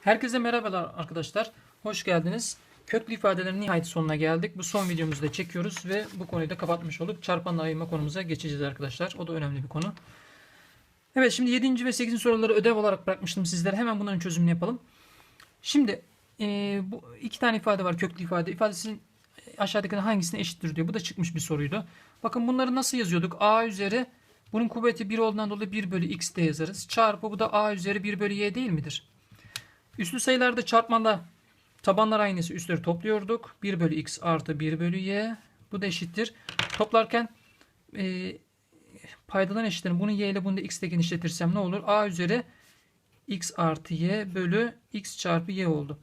Herkese merhabalar arkadaşlar. Hoş geldiniz. Köklü ifadelerin nihayet sonuna geldik. Bu son videomuzu da çekiyoruz ve bu konuyu da kapatmış olduk. Çarpanla ayırma konumuza geçeceğiz arkadaşlar. O da önemli bir konu. Evet şimdi 7. ve 8. soruları ödev olarak bırakmıştım sizlere. Hemen bunların çözümünü yapalım. Şimdi e, bu iki tane ifade var köklü ifade. İfadesinin aşağıdakilerden hangisine eşittir diyor. Bu da çıkmış bir soruydu. Bakın bunları nasıl yazıyorduk? A üzeri bunun kuvveti 1 olduğundan dolayı 1 bölü x de yazarız. Çarpı bu da a üzeri 1 bölü y değil midir? Üslü sayılarda çarpmanda tabanlar aynısı üstleri topluyorduk. 1 bölü x artı 1 bölü y. Bu da eşittir. Toplarken e, paydadan eşitlerim. Bunu y ile bunu da x ile genişletirsem ne olur? a üzeri x artı y bölü x çarpı y oldu.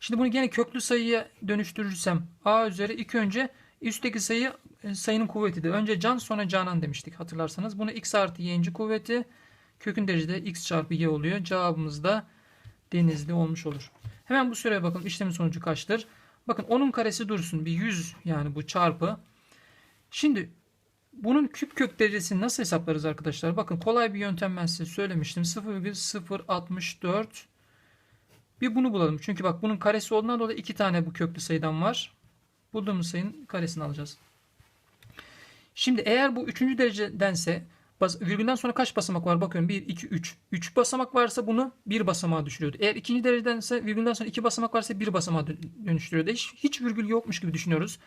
Şimdi bunu gene köklü sayıya dönüştürürsem a üzeri ilk önce üstteki sayı e, sayının kuvvetidir. Önce can sonra canan demiştik hatırlarsanız. Bunu x artı y'inci kuvveti kökün derecede x çarpı y oluyor. Cevabımız da denizli olmuş olur. Hemen bu süreye bakalım. İşlemin sonucu kaçtır? Bakın onun karesi dursun. Bir 100 yani bu çarpı. Şimdi bunun küp kök derecesini nasıl hesaplarız arkadaşlar? Bakın kolay bir yöntem ben size söylemiştim. 0,064 bir bunu bulalım. Çünkü bak bunun karesi olduğundan dolayı iki tane bu köklü sayıdan var. Bulduğumuz sayının karesini alacağız. Şimdi eğer bu üçüncü derecedense bas, virgülden sonra kaç basamak var bakıyorum. 1, 2, 3. 3 basamak varsa bunu bir basamağa düşürüyordu. Eğer ikinci derecedense virgülden sonra iki basamak varsa bir basamağa dö- dönüştürüyordu. Hiç, hiç virgül yokmuş gibi düşünüyoruz.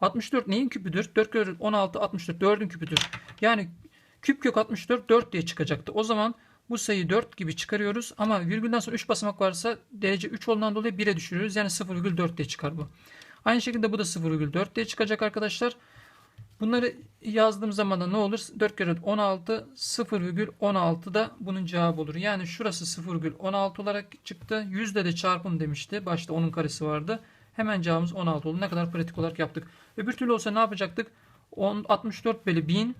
64 neyin küpüdür? 4 kere 16 64 4'ün küpüdür. Yani küp kök 64 4 diye çıkacaktı. O zaman bu sayıyı 4 gibi çıkarıyoruz ama virgülden sonra 3 basamak varsa derece 3 olduğundan dolayı 1'e düşürüyoruz. Yani 0,4 diye çıkar bu. Aynı şekilde bu da 0,4 diye çıkacak arkadaşlar. Bunları yazdığım zaman da ne olur? 4 kere 16 0,16 da bunun cevabı olur. Yani şurası 0,16 olarak çıktı. Yüzde de çarpım demişti. Başta onun karesi vardı. Hemen cevabımız 16 oldu. Ne kadar pratik olarak yaptık. Öbür türlü olsa ne yapacaktık? 10, 64 bölü 1000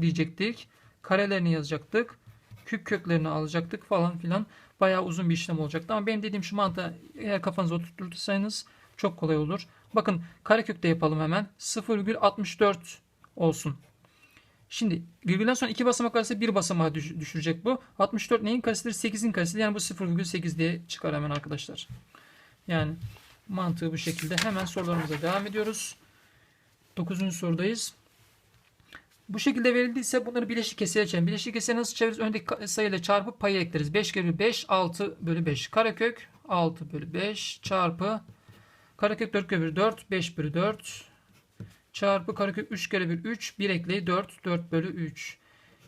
diyecektik. Karelerini yazacaktık. Küp köklerini alacaktık falan filan. Bayağı uzun bir işlem olacaktı. Ama benim dediğim şu mantığı eğer kafanıza oturtursanız çok kolay olur. Bakın karekökte yapalım hemen. 0,64 olsun. Şimdi virgülden sonra iki basamak varsa bir basamağa düş- düşürecek bu. 64 neyin karesidir? 8'in karesidir. Yani bu 0,8 diye çıkar hemen arkadaşlar. Yani mantığı bu şekilde. Hemen sorularımıza devam ediyoruz. 9. sorudayız. Bu şekilde verildiyse bunları bileşik keseye çevirelim. Bileşik keseye nasıl çeviririz? Öndeki sayıyla çarpıp payı ekleriz. 5 kere 5 6 bölü 5. Karekök 6 bölü 5 çarpı Karekök 4 kere 1 4. 5 bölü 4. Çarpı karekök 3 kere 1 3. 1 ekleyi 4. 4 bölü 3.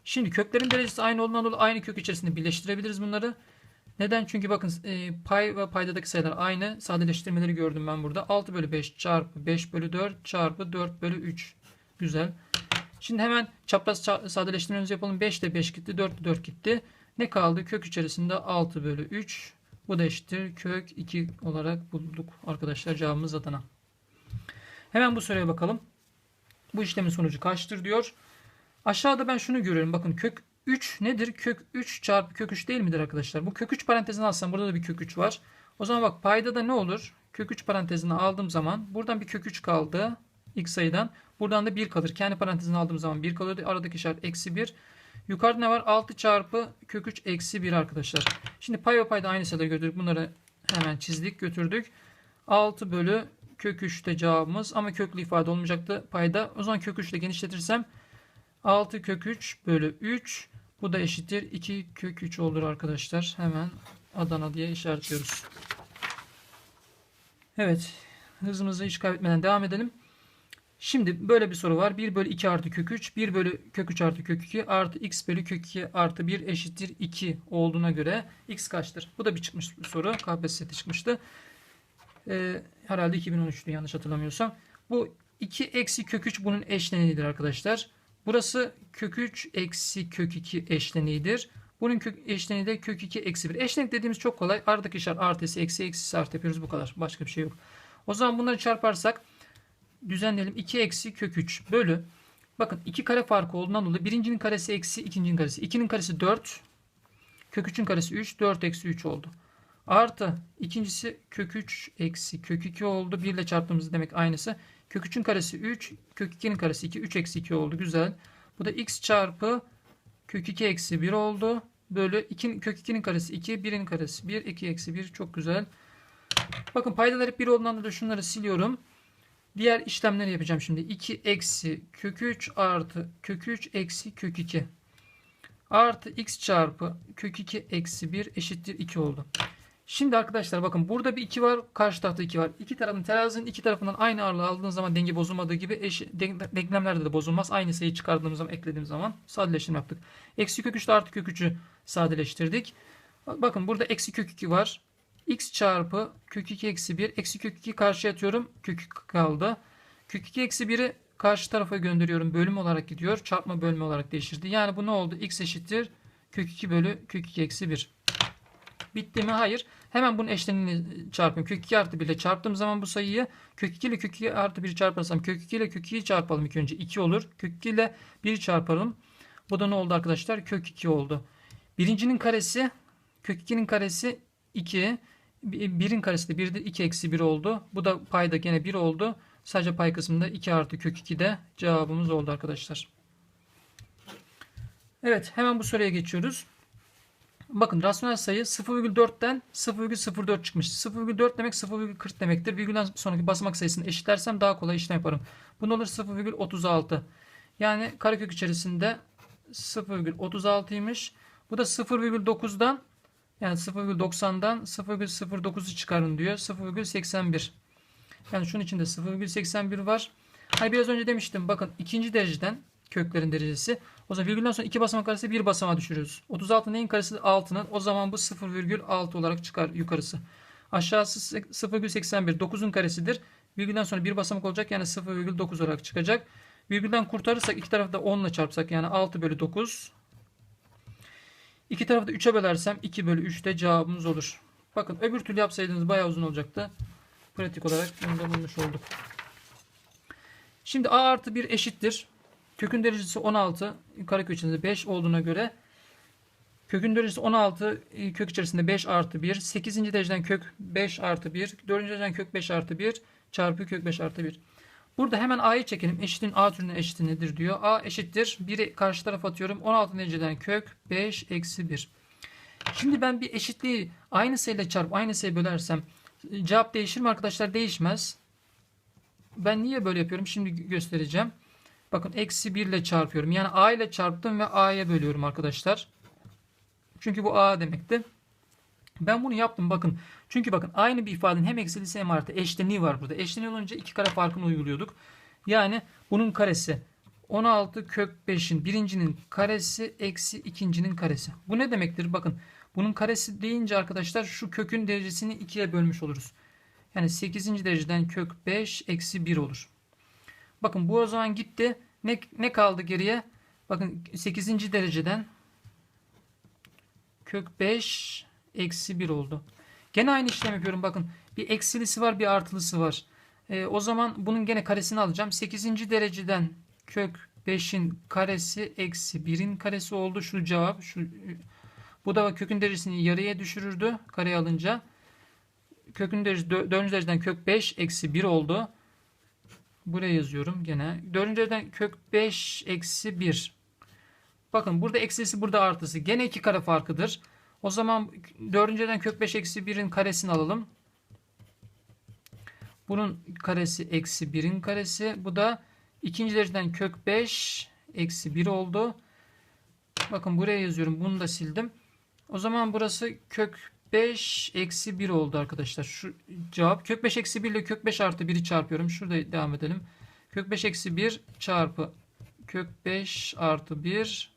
Şimdi köklerin derecesi aynı olduğundan dolayı aynı kök içerisinde birleştirebiliriz bunları. Neden? Çünkü bakın e, pay ve paydadaki sayılar aynı. Sadeleştirmeleri gördüm ben burada. 6 bölü 5 çarpı 5 bölü 4 çarpı 4 bölü 3. Güzel. Şimdi hemen çapraz ça- sadeleştirmemizi yapalım. 5 de 5 gitti. 4 de 4 gitti. Ne kaldı? Kök içerisinde 6 bölü 3. Bu da eşittir. Kök 2 olarak bulduk arkadaşlar. Cevabımız Adana. Hemen bu soruya bakalım. Bu işlemin sonucu kaçtır diyor. Aşağıda ben şunu görüyorum. Bakın kök 3 nedir? Kök 3 çarpı kök 3 değil midir arkadaşlar? Bu kök 3 parantezini alsam burada da bir kök 3 var. O zaman bak payda da ne olur? Kök 3 parantezini aldığım zaman buradan bir kök 3 kaldı. X sayıdan. Buradan da 1 kalır. Kendi parantezini aldığım zaman 1 kalır. Aradaki işaret eksi 1. Yukarıda ne var? 6 çarpı kök 3 eksi 1 arkadaşlar. Şimdi pay ve payda aynı sayıları götürdük. Bunları hemen çizdik götürdük. 6 bölü kök 3'te cevabımız. Ama köklü ifade olmayacaktı payda. O zaman kök 3 ile genişletirsem 6 kök 3 bölü 3. Bu da eşittir 2 kök 3 olur arkadaşlar. Hemen Adana diye işaretliyoruz. Evet. Hızımızı hiç kaybetmeden devam edelim. Şimdi böyle bir soru var. 1 bölü 2 artı kök 3. 1 bölü kök 3 artı kök 2 artı x bölü kök 2 artı 1 eşittir 2 olduğuna göre x kaçtır? Bu da bir çıkmış bir soru. KPSS'de çıkmıştı. Ee, herhalde 2013'tü yanlış hatırlamıyorsam. Bu 2 eksi kök 3 bunun eşleniğidir arkadaşlar. Burası kök 3 eksi kök 2 eşleniğidir. Bunun kök eşleniği de kök 2 eksi 1. Eşlenik dediğimiz çok kolay. Aradaki işaret artısı eksi eksi artı yapıyoruz bu kadar. Başka bir şey yok. O zaman bunları çarparsak düzenleyelim. 2 eksi kök 3 bölü. Bakın 2 kare farkı olduğundan dolayı birincinin karesi eksi ikincinin karesi. 2'nin karesi 4. Kök 3'ün karesi 3. 4 eksi 3 oldu. Artı ikincisi kök 3 eksi kök 2 oldu. 1 ile çarptığımız demek aynısı. Kök 3'ün karesi 3. Kök 2'nin karesi 2. 3 eksi 2 oldu. Güzel. Bu da x çarpı kök 2 eksi 1 oldu. bölü 2, kök 2'nin karesi 2, 1'in karesi 1, 2 eksi 1 çok güzel. Bakın paydalar hep 1 olduğundan dolayı şunları siliyorum. Diğer işlemleri yapacağım şimdi. 2 eksi kök 3 artı kök 3 eksi kök 2 artı x çarpı kök 2 eksi 1 eşittir 2 oldu. Şimdi arkadaşlar bakın burada bir 2 var. Karşı tarafta 2 var. İki tarafın terazinin iki tarafından aynı ağırlığı aldığınız zaman denge bozulmadığı gibi eş, denklemlerde de bozulmaz. Aynı sayıyı çıkardığımız zaman eklediğimiz zaman sadeleştirme yaptık. Eksi kök 3 ile artı kök 3'ü sadeleştirdik. Bakın burada eksi kök 2 var. X çarpı kök 2 eksi 1. Eksi kök 2 karşıya atıyorum. Kök 2 kaldı. Kök 2 eksi 1'i karşı tarafa gönderiyorum. Bölüm olarak gidiyor. Çarpma bölme olarak değiştirdi. Yani bu ne oldu? x eşittir. Kök 2 bölü kök 2 eksi 1. Bitti mi? Hayır. Hemen bunun eşlenini çarpayım. Kök 2 artı 1 ile çarptığım zaman bu sayıyı kök 2 ile kök 2 artı 1 çarparsam kök 2 ile kök 2'yi çarpalım ilk önce. 2 olur. Kök 2 ile 1 çarpalım. Bu da ne oldu arkadaşlar? Kök 2 oldu. Birincinin karesi kök 2'nin karesi 2. 1'in karesi de 1'de 2 eksi 1 oldu. Bu da payda gene 1 oldu. Sadece pay kısmında 2 artı kök 2 de cevabımız oldu arkadaşlar. Evet hemen bu soruya geçiyoruz. Bakın rasyonel sayı 0,4'ten 0,04 çıkmış. 0,4 demek 0,40 demektir. Virgülden sonraki basamak sayısını eşitlersem daha kolay işlem yaparım. Bu ne olur 0,36. Yani karekök içerisinde 0,36'ymış. Bu da 0,9'dan yani 0,90'dan 0,09'u çıkarın diyor. 0,81. Yani şunun içinde 0,81 var. Hani biraz önce demiştim bakın ikinci dereceden köklerin derecesi. O zaman virgülden sonra iki basamak arası bir basamağa düşürüyoruz. 36 neyin karesi? 6'nın. O zaman bu 0,6 olarak çıkar yukarısı. Aşağısı 0,81. 9'un karesidir. Virgülden sonra bir basamak olacak. Yani 0,9 olarak çıkacak. Virgülden kurtarırsak iki tarafı da 10 ile çarpsak yani 6 bölü 9. İki tarafı da 3'e bölersem 2 bölü 3 de cevabımız olur. Bakın öbür türlü yapsaydınız bayağı uzun olacaktı. Pratik olarak bunu da bulmuş olduk. Şimdi a artı 1 eşittir. Kökün derecesi 16. Karekök içerisinde 5 olduğuna göre kökün derecesi 16 e, kök içerisinde 5 artı 1. 8. dereceden kök 5 artı 1. 4. dereceden kök 5 artı 1 çarpı kök 5 artı 1. Burada hemen a'yı çekelim. Eşitin a türünün eşiti nedir diyor. a eşittir. 1'i karşı tarafa atıyorum. 16 dereceden kök 5 eksi 1. Şimdi ben bir eşitliği aynı sayıyla çarp aynı sayı bölersem cevap değişir mi arkadaşlar? Değişmez. Ben niye böyle yapıyorum? Şimdi göstereceğim. Bakın eksi 1 ile çarpıyorum. Yani a ile çarptım ve a'ya bölüyorum arkadaşlar. Çünkü bu a demekti. Ben bunu yaptım bakın. Çünkü bakın aynı bir ifadenin hem eksilisi hem artı eşleniği var burada. Eşleniği olunca iki kare farkını uyguluyorduk. Yani bunun karesi 16 kök 5'in birincinin karesi eksi ikincinin karesi. Bu ne demektir? Bakın bunun karesi deyince arkadaşlar şu kökün derecesini ikiye bölmüş oluruz. Yani 8. dereceden kök 5 eksi 1 olur. Bakın bu o zaman gitti. Ne, ne kaldı geriye? Bakın 8. dereceden kök 5 eksi 1 oldu. Gene aynı işlem yapıyorum. Bakın bir eksilisi var bir artılısı var. E, o zaman bunun gene karesini alacağım. 8. dereceden kök 5'in karesi eksi 1'in karesi oldu. Şu cevap. Şu, bu da kökün derecesini yarıya düşürürdü. Kareye alınca. Kökün derecesi 4. dereceden kök 5 eksi 1 oldu. Buraya yazıyorum gene. 4. dereceden kök 5 eksi 1. Bakın burada eksisi burada artısı. Gene iki kare farkıdır. O zaman 4. dereceden kök 5 eksi 1'in karesini alalım. Bunun karesi eksi 1'in karesi. Bu da ikinci dereceden kök 5 eksi 1 oldu. Bakın buraya yazıyorum. Bunu da sildim. O zaman burası kök 5 eksi 1 oldu arkadaşlar. Şu cevap kök 5 eksi 1 ile kök 5 artı 1'i çarpıyorum. Şurada devam edelim. Kök 5 eksi 1 çarpı kök 5 artı 1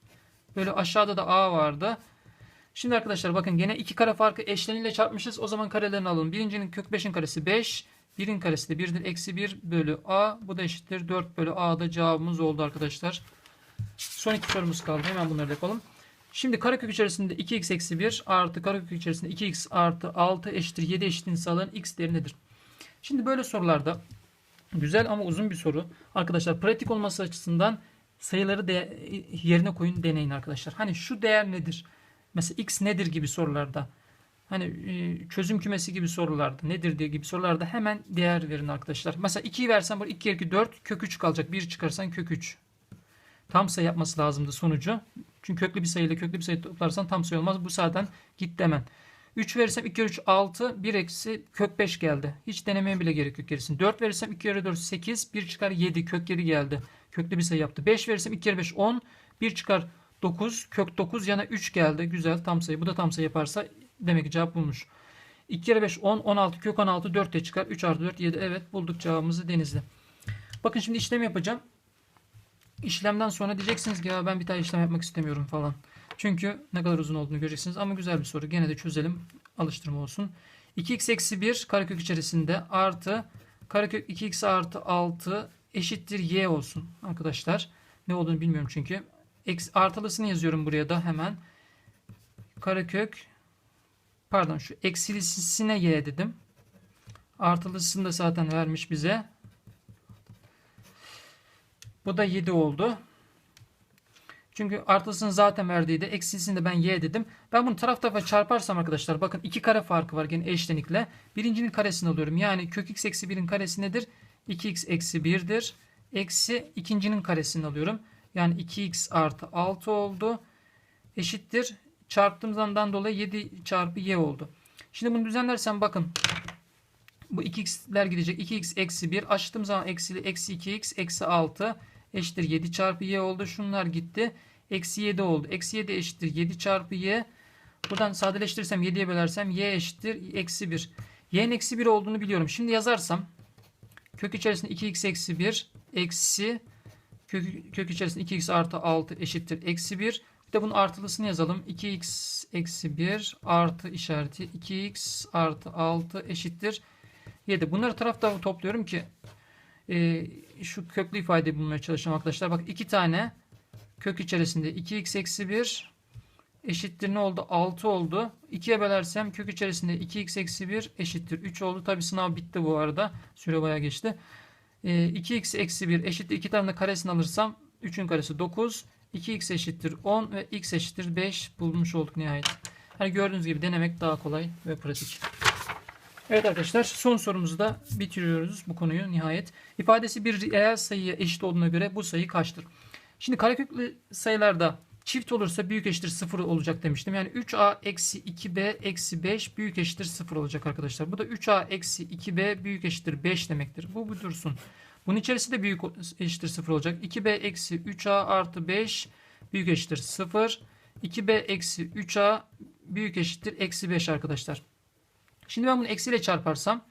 böyle aşağıda da a vardı. Şimdi arkadaşlar bakın gene iki kare farkı eşleniyle çarpmışız. O zaman karelerini alalım. Birincinin kök 5'in karesi 5. 1'in karesi de 1'dir. Eksi 1 bölü a. Bu da eşittir. 4 bölü a da cevabımız oldu arkadaşlar. Son iki sorumuz kaldı. Hemen bunları da yapalım. Şimdi karekök içerisinde 2x eksi 1 artı karekök içerisinde 2x artı 6 eşittir 7 eşitliğini sağlayan x değeri nedir? Şimdi böyle sorularda güzel ama uzun bir soru. Arkadaşlar pratik olması açısından sayıları de, yerine koyun deneyin arkadaşlar. Hani şu değer nedir? Mesela x nedir gibi sorularda. Hani e, çözüm kümesi gibi sorularda nedir diye gibi sorularda hemen değer verin arkadaşlar. Mesela 2'yi versen bu 2 kere 2 4 kök 3 kalacak. 1 çıkarsan kök 3. Tam sayı yapması lazımdı sonucu. Çünkü köklü bir sayı ile köklü bir sayı toplarsan tam sayı olmaz. Bu zaten gitti hemen. 3 verirsem 2 kere 3 6 1 eksi kök 5 geldi. Hiç denemeye bile gerek yok gerisini. 4 verirsem 2 kere 4 8 1 çıkar 7 kök 7 geldi. Köklü bir sayı yaptı. 5 verirsem 2 kere 5 10 1 çıkar 9 kök 9 yana 3 geldi. Güzel tam sayı. Bu da tam sayı yaparsa demek ki cevap bulmuş. 2 kere 5 10 16 kök 16 4 de çıkar. 3 artı 4 7 evet bulduk cevabımızı denizli. Bakın şimdi işlem yapacağım. İşlemden sonra diyeceksiniz ki ya ben bir daha işlem yapmak istemiyorum falan. Çünkü ne kadar uzun olduğunu göreceksiniz ama güzel bir soru. Gene de çözelim. Alıştırma olsun. 2x eksi 1 karekök içerisinde artı karekök 2x artı 6 eşittir y olsun arkadaşlar. Ne olduğunu bilmiyorum çünkü. Artılısını yazıyorum buraya da hemen. Karekök pardon şu eksilisine y dedim. Artılısını da zaten vermiş bize. Bu da 7 oldu. Çünkü artılısını zaten verdiydi. Eksilisini de ben y dedim. Ben bunu taraf tarafa çarparsam arkadaşlar bakın iki kare farkı var gene eşlenikle. Birincinin karesini alıyorum. Yani kök x eksi 1'in karesi nedir? 2x eksi 1'dir. Eksi ikincinin karesini alıyorum. Yani 2x artı 6 oldu. Eşittir. Çarptığım zamandan dolayı 7 çarpı y oldu. Şimdi bunu düzenlersem bakın. Bu 2x'ler gidecek. 2x eksi 1. Açtığım zaman eksi, eksi 2x eksi 6 eşittir 7 çarpı y oldu. Şunlar gitti. Eksi 7 oldu. Eksi 7 eşittir 7 çarpı y. Buradan sadeleştirirsem 7'ye bölersem y eşittir eksi 1. y'nin eksi 1 olduğunu biliyorum. Şimdi yazarsam kök içerisinde 2x eksi 1 eksi kök, kök içerisinde 2x artı 6 eşittir eksi 1. Bir de bunun artılısını yazalım. 2x eksi 1 artı işareti 2x artı 6 eşittir 7. Bunları tarafta topluyorum ki e, şu köklü ifadeyi bulmaya çalışacağım arkadaşlar. Bak iki tane kök içerisinde 2x eksi 1 eşittir ne oldu? 6 oldu. 2'ye bölersem kök içerisinde 2x eksi 1 eşittir 3 oldu. Tabi sınav bitti bu arada. Süre bayağı geçti. E, 2x eksi 1 eşittir. 2 tane karesini alırsam 3'ün karesi 9. 2x eşittir 10 ve x eşittir 5 bulmuş olduk nihayet. Hani gördüğünüz gibi denemek daha kolay ve pratik. Evet arkadaşlar son sorumuzu da bitiriyoruz bu konuyu nihayet. İfadesi bir reel sayıya eşit olduğuna göre bu sayı kaçtır? Şimdi kareköklü sayılarda çift olursa büyük eşittir 0 olacak demiştim. Yani 3a eksi 2b eksi 5 büyük eşittir 0 olacak arkadaşlar. Bu da 3a eksi 2b büyük eşittir 5 demektir. Bu bu dursun. Bunun içerisi de büyük eşittir 0 olacak. 2b eksi 3a artı 5 büyük eşittir 0. 2b eksi 3a büyük eşittir eksi 5 arkadaşlar. Şimdi ben bunu eksiyle çarparsam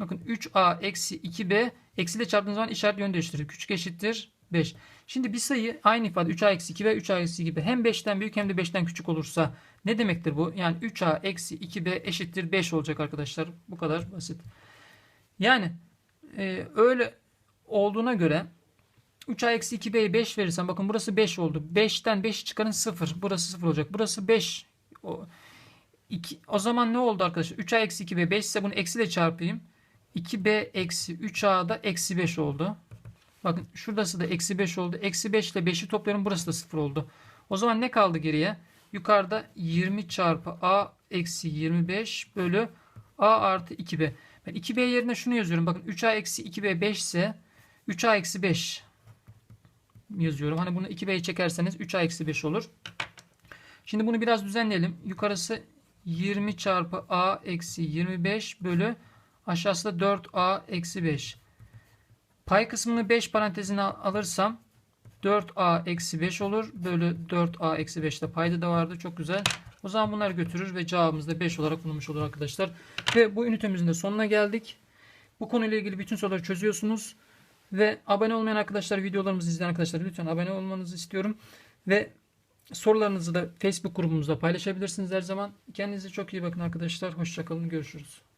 bakın 3a eksi 2b eksiyle çarptığım zaman işaret yön değiştirir. Küçük eşittir 5. Şimdi bir sayı aynı ifade 3a eksi 2b 3a eksi 2b hem 5'ten büyük hem de 5'ten küçük olursa ne demektir bu? Yani 3a eksi 2b eşittir 5 olacak arkadaşlar. Bu kadar basit. Yani e, öyle olduğuna göre 3a eksi 2b'ye 5 verirsem bakın burası 5 oldu. 5'ten 5 çıkarın 0. Burası 0 olacak. Burası 5. O, 2, o zaman ne oldu arkadaşlar? 3a eksi 2b 5 ise bunu eksiyle çarpayım. 2b eksi 3a da eksi 5 oldu. Bakın şurası da eksi 5 oldu. Eksi 5 ile 5'i topluyorum. Burası da 0 oldu. O zaman ne kaldı geriye? Yukarıda 20 çarpı a eksi 25 bölü a artı 2b. Ben 2b yerine şunu yazıyorum. Bakın 3a eksi 2b 5 ise 3a eksi 5 yazıyorum. Hani bunu 2b'ye çekerseniz 3a eksi 5 olur. Şimdi bunu biraz düzenleyelim. Yukarısı 20 çarpı a eksi 25 bölü aşağısı da 4a eksi 5. Pay kısmını 5 parantezine alırsam 4a eksi 5 olur. Bölü 4a eksi 5 de payda da vardı. Çok güzel. O zaman bunları götürür ve cevabımız da 5 olarak bulunmuş olur arkadaşlar. Ve bu ünitemizin de sonuna geldik. Bu konuyla ilgili bütün soruları çözüyorsunuz. Ve abone olmayan arkadaşlar, videolarımızı izleyen arkadaşlar lütfen abone olmanızı istiyorum. Ve sorularınızı da Facebook grubumuzda paylaşabilirsiniz her zaman. Kendinize çok iyi bakın arkadaşlar. Hoşçakalın. Görüşürüz.